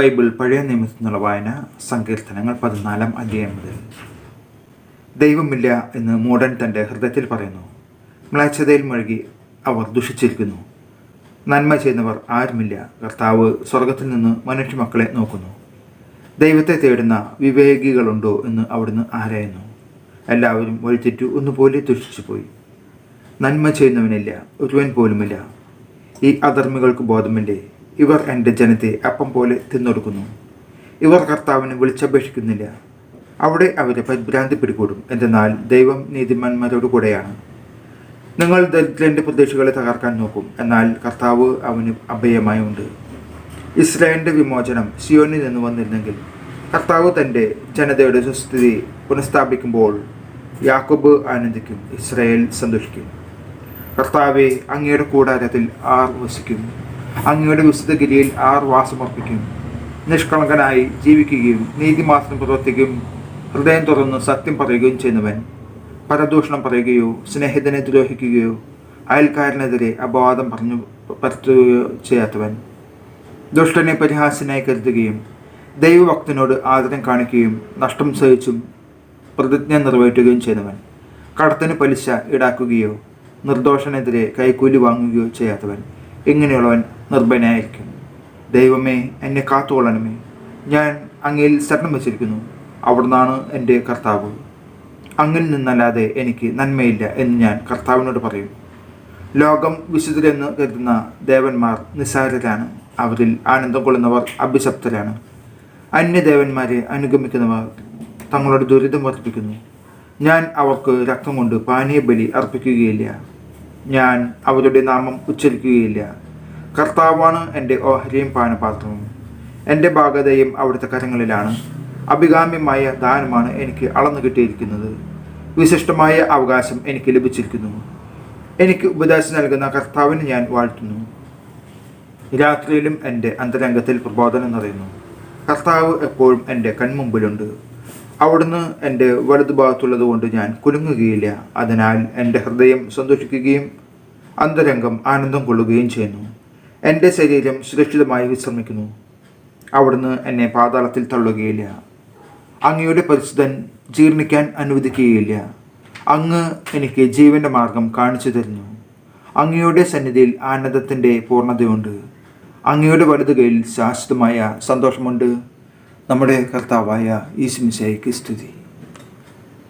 Bible പഴയ നിയമത്തിൽ നിന്നുള്ള വായന സങ്കീർത്തനങ്ങൾ പതിനാലാം അധ്യായം മുതൽ. ദൈവമില്ല എന്ന് മോഡൻ തന്റെ ഹൃദയത്തിൽ പറയുന്നു. മ്ലാച്ഛതയിൽ മുഴുകി അവർ ദുഷിച്ചിരിക്കുന്നു. നന്മ ചെയ്യുന്നവർ ആരുമില്ല. കർത്താവ് സ്വർഗത്തിൽ നിന്ന് മനുഷ്യമക്കളെ നോക്കുന്നു. ദൈവത്തെ തേടുന്ന വിവേകികളുണ്ടോ എന്ന് അവിടുന്ന് ആരായുന്നു. എല്ലാവരും വഴിതെറ്റു ഒന്നുപോലെ ദുഷിച്ചു പോയി. നന്മ ചെയ്യുന്നവനില്ല ഒരുവൻ പോലുമില്ല. ഈ അധർമ്മികൾക്ക് ബോധമില്ലേ? ഇവർ എന്റെ ജനത്തെ അപ്പം പോലെ തിന്നൊടുക്കുന്നു. ഇവർ കർത്താവിനെ വിളിച്ചപേക്ഷിക്കുന്നില്ല. അവിടെ അവരെ പരിഭ്രാന്തി പിടികൂടും. എന്തെന്നാൽ ദൈവം നീതിമാന്മാരോട് കൂടെയാണ്. നിങ്ങൾ ദരിദ്രന്റെ പ്രതീക്ഷകളെ തകർക്കാൻ നോക്കും. എന്നാൽ കർത്താവ് അവന് അഭയമായി ഉണ്ട്. ഇസ്രായേലിന്റെ വിമോചനം സിയോനിൽ നിന്ന് വന്നിരുന്നെങ്കിൽ കർത്താവ് തന്റെ ജനതയുടെ സുസ്ഥിതി പുനഃസ്ഥാപിക്കുമ്പോൾ യാക്കോബ് ആനന്ദിക്കും ഇസ്രായേൽ സന്തോഷിക്കും. കർത്താവെ അങ്ങയുടെ കൂടാരത്തിൽ ആർ വസിക്കും. അങ്ങയുടെ വിശുദ്ധ ഗിരിയിൽ ആർ വാസമർപ്പിക്കും. നിഷ്കളങ്കനായി ജീവിക്കുകയും നീതിമാസം പ്രവർത്തിക്കുകയും ഹൃദയം തുറന്ന് സത്യം പറയുകയും ചെയ്യുന്നവൻ. പരദൂഷണം പറയുകയോ സ്നേഹിതനെ ദ്രോഹിക്കുകയോ അയൽക്കാരനെതിരെ അപവാദം പറഞ്ഞു പരത്തുകയോ ചെയ്യാത്തവൻ. ദുഷ്ടനെ പരിഹാസ്യനായി കരുതുകയും ദൈവഭക്തനോട് ആദരം കാണിക്കുകയും നഷ്ടം സഹിച്ചും പ്രതിജ്ഞ നിറവേറ്റുകയും ചെയ്യുന്നവൻ. കടത്തിന് പലിശ ഈടാക്കുകയോ നിർദോഷനെതിരെ കൈക്കൂലി വാങ്ങുകയോ ചെയ്യാത്തവൻ. ഇങ്ങനെയുള്ളവൻ നിർഭയനായിരിക്കും. ദൈവമേ എന്നെ കാത്തുകൊള്ളണമേ. ഞാൻ അങ്ങയിൽ ശരണം വച്ചിരിക്കുന്നു. അവിടുന്നാണ് എന്റെ കർത്താവ്. അങ്ങിൽ നിന്നല്ലാതെ എനിക്ക് നന്മയില്ല എന്ന് ഞാൻ കർത്താവിനോട് പറയും. ലോകം വിശുദ്ധരെന്ന് കരുതുന്ന ദേവന്മാർ നിസ്സാരരാണ്. അവരിൽ ആനന്ദം കൊള്ളുന്നവർ അഭിശപ്തരാണ്. അന്യദേവന്മാരെ അനുഗമിക്കുന്നവർ തങ്ങളുടെ ദുരിതം വർദ്ധിപ്പിക്കുന്നു. ഞാൻ അവർക്ക് രക്തം കൊണ്ട് പാനീയ ബലി അർപ്പിക്കുകയില്ല. ഞാൻ അവരുടെ നാമം ഉച്ചരിക്കുകയില്ല. കർത്താവാണ് എന്റെ ഓഹരിയും പാനപാത്രവും. എന്റെ ഭാഗതയും അവിടുത്തെ കരങ്ങളിലാണ്. അഭികാമ്യമായ ദാനമാണ് എനിക്ക് അളന്നു കിട്ടിയിരിക്കുന്നത്. വിശിഷ്ടമായ അവകാശം എനിക്ക് ലഭിച്ചിരിക്കുന്നു. എനിക്ക് ഉപദേശം നൽകുന്ന കർത്താവിന് ഞാൻ വാഴ്ത്തുന്നു. രാത്രിയിലും എന്റെ അന്തരംഗത്തിൽ പ്രബോധനം നിറയുന്നു. കർത്താവ് എപ്പോഴും എന്റെ കൺമുമ്പിലുണ്ട്. അവിടുന്ന് എന്റെ വലതുഭാഗത്തുള്ളത് കൊണ്ട് ഞാൻ കുലുങ്ങുകയില്ല. അതിനാൽ എന്റെ ഹൃദയം സന്തോഷിക്കുകയും അന്തരംഗം ആനന്ദം കൊള്ളുകയും ചെയ്യുന്നു. എന്റെ ശരീരം സുരക്ഷിതമായി വിശ്രമിക്കുന്നു. അവിടുന്ന് എന്നെ പാതാളത്തിൽ തള്ളുകയില്ല. അങ്ങയുടെ പരിശുദ്ധൻ ജീർണിക്കാൻ അനുവദിക്കുകയില്ല. അങ്ങ് എനിക്ക് ജീവന്റെ മാർഗം കാണിച്ചു തരുന്നു. അങ്ങയുടെ സന്നിധിയിൽ ആനന്ദത്തിന്റെ പൂർണതയുണ്ട്. അങ്ങയുടെ വലതുകയിൽ ശാശ്വതമായ സന്തോഷമുണ്ട്. നമ്മുടെ കർത്താവായ ഈശ്മിശയ്ക്ക് സ്തുതി.